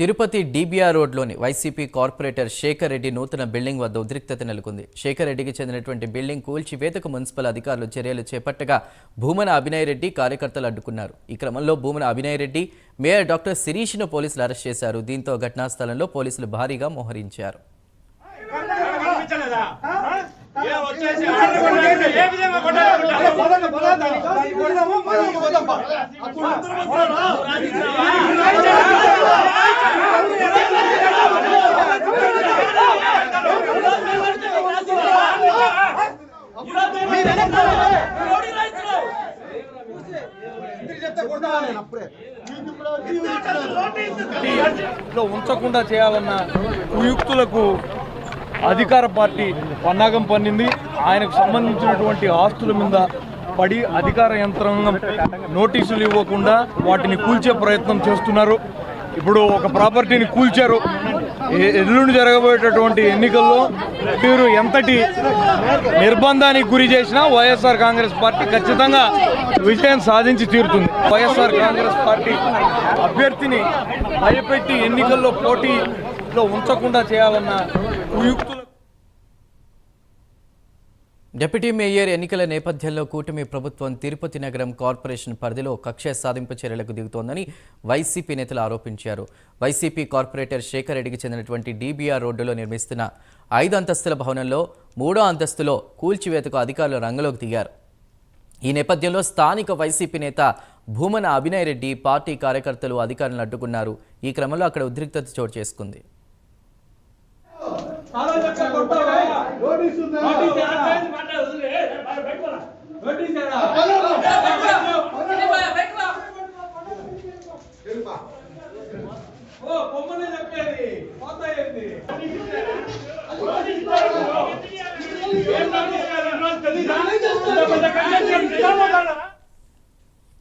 Tirupati DBR రోడ్లోని YCP corporator Shekhar Reddy నూతన building వద్ద ఉద్రిక్తత నెలకొంది. శేఖర్ రెడ్డికి చెందినటువంటి బిల్డింగ్ కూల్చివేతకు మున్సిపల్ అధికారులు చర్యలు చేపట్టగా భూమన అభినయ్ రెడ్డి కార్యకర్తలు అడ్డుకున్నారు. ఈ క్రమంలో భూమన అభినయ్ రెడ్డి మేయర్ డాక్టర్ శిరీష్ను పోలీసులు అరెస్ట్ చేశారు. దీంతో ఘటనా స్థలంలో పోలీసులు భారీగా మోహరించారు. ఏ ఉంచకుండా చేయాలన్న కుయుక్తులకు అధికార పార్టీ పన్నాగం పన్నింది. ఆయనకు సంబంధించినటువంటి ఆస్తుల మీద పడి అధికార యంత్రాంగం నోటీసులు ఇవ్వకుండా వాటిని కూల్చే ప్రయత్నం చేస్తున్నారు. ఇప్పుడు ఒక ప్రాపర్టీని కూల్చారు. ఎల్లుండి జరగబోయేటటువంటి ఎన్నికల్లో మీరు ఎంతటి నిర్బంధానికి గురి చేసినా వైఎస్ఆర్ కాంగ్రెస్ పార్టీ ఖచ్చితంగా విజయం సాధించి తీరుతుంది. వైఎస్ఆర్ కాంగ్రెస్ పార్టీ అభ్యర్థిని భయపెట్టి ఎన్నికల్లో పోటీలో ఉంచకుండా చేయాలన్న కుయుక్తులు డిప్యూటీ మేయర్ ఎన్నికల నేపథ్యంలో కూటమి ప్రభుత్వం తిరుపతి నగరం కార్పొరేషన్ పరిధిలో కక్ష సాధింపు చర్యలకు దిగుతోందని వైసీపీ నేతలు ఆరోపించారు. వైసీపీ కార్పొరేటర్ శేఖర్ రెడ్డికి చెందినటువంటి డీబీఆర్ రోడ్డులో నిర్మిస్తున్న ఐదు అంతస్తుల భవనంలో మూడో అంతస్తులో కూల్చివేతకు అధికారులు రంగంలోకి దిగారు. ఈ నేపథ్యంలో స్థానిక వైసీపీ నేత భూమన అభినయ్ రెడ్డి పార్టీ కార్యకర్తలు అధికారులను అడ్డుకున్నారు. ఈ క్రమంలో అక్కడ ఉద్రిక్తత చోటు చేసుకుంది. నోటీస్ ఆడలేదు, మాట్లాడదు. ఏ, బయటకు రా. ఏం నోటీస్ కాదు, ఈ రోజు తెలీదా? ఇంత పెద్ద కంటెంట్ ఏం చేస్తామో